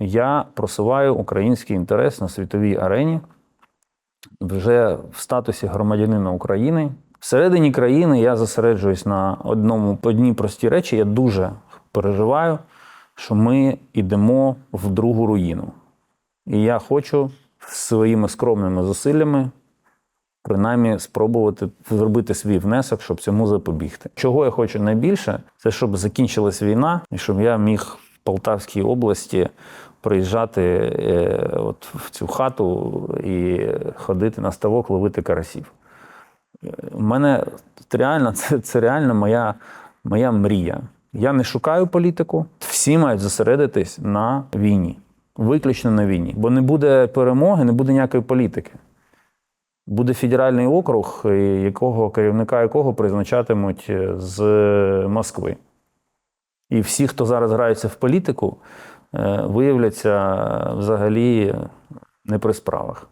Я просуваю український інтерес на світовій арені вже в статусі громадянина України. Всередині країни я зосереджуюсь на одному одній простій речі. Я дуже переживаю, що ми йдемо в другу руїну. І я хочу своїми скромними зусиллями принаймні спробувати зробити свій внесок, щоб цьому запобігти. Чого я хочу найбільше, це щоб закінчилась війна, і щоб я міг Полтавській області приїжджати е, от в цю хату і ходити на ставок, ловити карасів. У мене це реально, це, це реально моя, моя мрія. Я не шукаю політику. Всі мають зосередитись на війні, виключно на війні. Бо не буде перемоги, не буде ніякої політики. Буде федеральний округ, якого керівника якого призначатимуть е, з Москви. І всі, хто зараз граються в політику, е, виявляться взагалі не при справах.